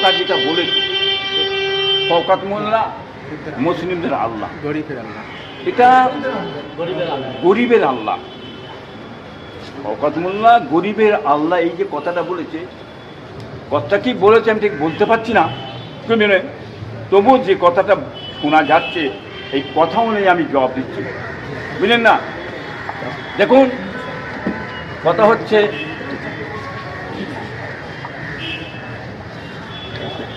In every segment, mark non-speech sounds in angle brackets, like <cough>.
কথা যেটা বলেছে শওকাত মোল্লা মুসলিমদের আল্লাহ। গরিবের আল্লাহ। এটা গরিবের আল্লাহ। শওকাত মোল্লা গরিবের আল্লাহ এই যে কথাটা বলেছে কথা কি বলেছে আমি ঠিক বলতে পারছি না। শুনে তবু যে কথাটা শোনা যাচ্ছে এই কথা অনুযায়ী আমি জবাব দিচ্ছি। বুঝলেন না? দেখুন কথা হচ্ছে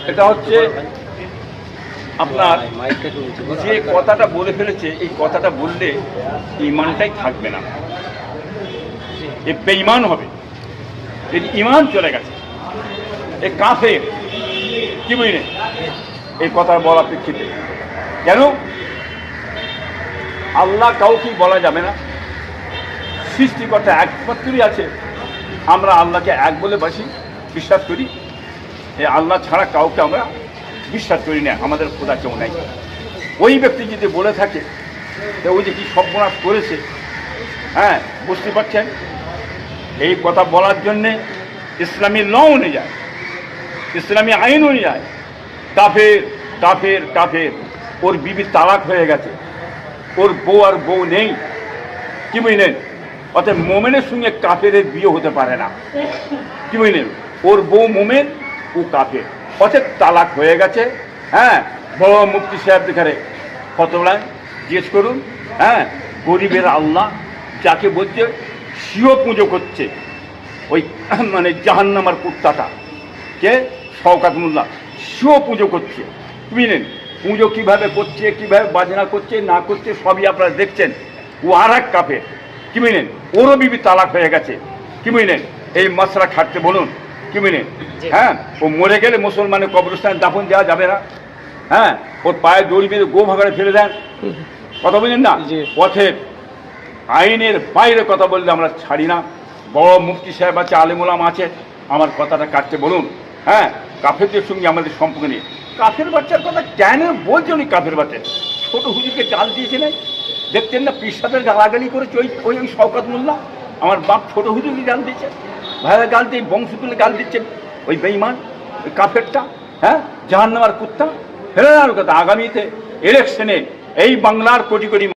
এটা হচ্ছে আপনার যে কথাটা বলে ফেলেছে, এই কথাটা বললে ইমানটাই থাকবে না। এ বেঈমান হবে। এর ইমান চলে গেছে। এ কাফের। কি বুঝলে এই কথা বলা প্রেক্ষিতে। কেন? আল্লাহ কাউকে বলা যাবে না। সৃষ্টিকর্তা একমাত্রই আছে। আমরা আল্লাহকে এক বলে বাসি, বিশ্বাস করি। এই আল্লাহ ছাড়া কাউকে আমরা বিশ্বাস করি না, আমাদের খোদা কেউ নাই। ওই ব্যক্তি যদি বলে থাকে, যে ওই যে কি সর্বনাশ করেছে হ্যাঁ বুঝতে পারছেন? এই কথা বলার জন্যে ইসলামী ল অনুযায়ী ইসলামী আইন অনুযায়ী কাফের কাফের কাফের, ওর বিবি তালাক হয়ে গেছে। ওর বউ আর বউ নেই, কি বুঝলেন? অর্থাৎ মোমেনের সঙ্গে কাফের বিয়ে হতে পারে না। কি বুঝলেন? ওর বউ মোমেন ও কাফের অর্থাৎ তালাক হয়ে গেছে। হ্যাঁ বড় মুক্তি সাহেব দেখারে কতবেলায় জিজ্ঞেস করুন হ্যাঁ গরিবের আল্লাহ যাকে বলছে শিও পুজো করছে। ওই <clears throat> মানে জাহান্নামার কুত্তাটা। কে? শওকাত মোল্লা। শিও পুজো করছে। বুঝলেন পুজো কীভাবে করছে, কীভাবে বাজনা করছে, না করছে, সবই আপনারা দেখছেন। ও আর এক কাপে। কি বুঝলেন ওরও বিবি তালাক হয়ে গেছে। কি বুঝলেন এই মশলা খাটতে বলুন। কি বুঝলেন হ্যাঁ? ও মরে গেলে মুসলমানের কবরস্থানে দাফন দেওয়া যাবে না। হ্যাঁ? ওর পায়ে দড়ি মেরে গো ভাগাড়ে ফেলে দেন। কথা বলেন না? জি। পথে আইনের বাইরে কথা বললে আমরা ছাড়ি না। বড় মুফতি সাহেব আছে আলিমুলাম আছে। আমার কথাটা কাটতে বলুন। হ্যাঁ? কাফেরদের সঙ্গে আমাদের সম্পর্ক নেই। কাফের বাচ্চার কথা কেন বলছে উনি কাফের বাচ্চা? ছোট হুজুরকে জাল দিয়েছিলেন দেখছেন না পিসাদের গালাগালি করেছে ওই ওই শওকাত মোল্লা? আমার বাপ ছোট হুজুরকে গাল দিচ্ছে ভাইরা গাল দিয়ে বংশ তুলে গাল দিচ্ছে ওই বেইমান ওই কাফেরটা হ্যাঁ? জাহান্নামার কুত্তা। ফেলে কথা আগামীতে ইলেকশনে এই বাংলার কোটি কোটি